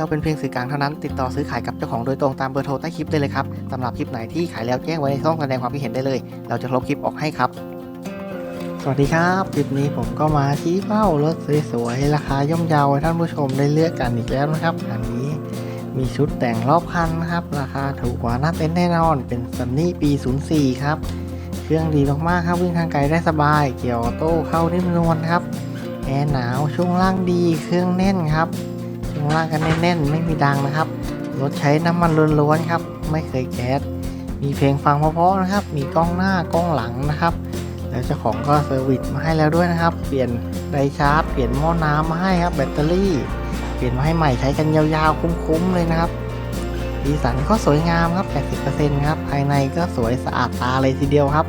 เราเป็นเพียงสื่อกลางเท่านั้น ติดต่อซื้อขายกับเจ้าของโดยตรงตามเบอร์โทรใต้คลิปได้เลยครับสำหรับคลิปไหนที่ขายแล้วแจ้งไว้ในช่องแสดงความคิดเห็นได้เลย เราจะลบคลิปออกให้ครับ สวัสดีครับคลิปนี้ผมก็มาชี้เป้ารถสวยๆราคาย่อมเยาให้ท่านผู้ชมได้เลือกกันอีกแล้วนะครับอันนี้มีชุดแต่งรอบคันนะครับ ราคาถูกกว่าหน้าเต็นท์แน่นอนเป็นซันนี่ปี 04 ครับ เครื่องดีมากๆครับวิ่งทางไกลได้สบาย เกียร์ออโต้เข้านิ่มนวลครับแอร์หนาวช่วงล่างดีเครื่องแน่นครับ ช่วงล่างกันแน่นๆ ไม่มีดังนะครับ รถใช้น้ำมันล้วนๆครับ ไม่เคยแก๊ส มีเพลงฟังเพราะๆนะครับ มีกล้องหน้ากล้องหลังนะครับ แล้วเจ้าของก็เซอร์วิสมาให้แล้วด้วยนะครับ เปลี่ยนไดชาร์จ เปลี่ยนหม้อน้ำมาให้ครับ แบตเตอรี่ เปลี่ยนมาให้ใหม่ใช้กันยาวๆ คุ้มๆเลยนะครับดีสันก็สวยงามครับ 80%ครับ ภายในก็สวยสะอาดตาเลยทีเดียวครับ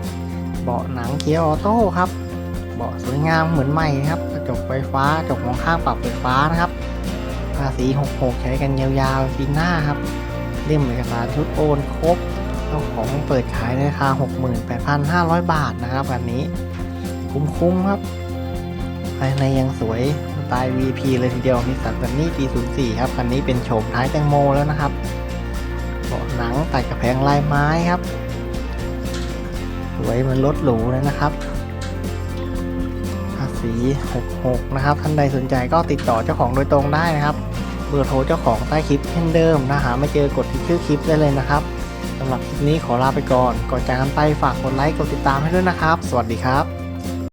เบาะหนังเกียร์ออโต้ครับ เบาะสวยงามเหมือนใหม่ครับ กระจกไฟฟ้ากระจกมองข้างปรับไฟฟ้านะครับาษี 66 ใช้กันยาวๆปีหน้าครับเล่มเอกสารชุดโอนครบเจ้าของเปิดขายในราคา 68,500 บาทนะครับคันนี้ คุ้มๆครับ ภายในยังสวยสไตล์ VP เลยทีเดียวนิสสันซันนี่ปี 04 ครับ คันนี้เป็นโฉมท้ายแตงโมแล้วนะครับเบาะหนังตัดกับแผงลายไม้ครับ สวยเหมันรถหรูเลยนะครับ สี66นะครับท่านใดสนใจก็ติดต่อเจ้าของโดยตรงได้นะครับเบอร์โทรเจ้าของใต้คลิปเช่นเดิมนะหาไม่เจอกดที่ชื่อคลิปได้เลยนะครับสำหรับคลิปนี้ขอลาไปก่อนก่อนจากกันไปฝากกดไลค์กดติดตามให้ด้วยนะครับ สวัสดีครับ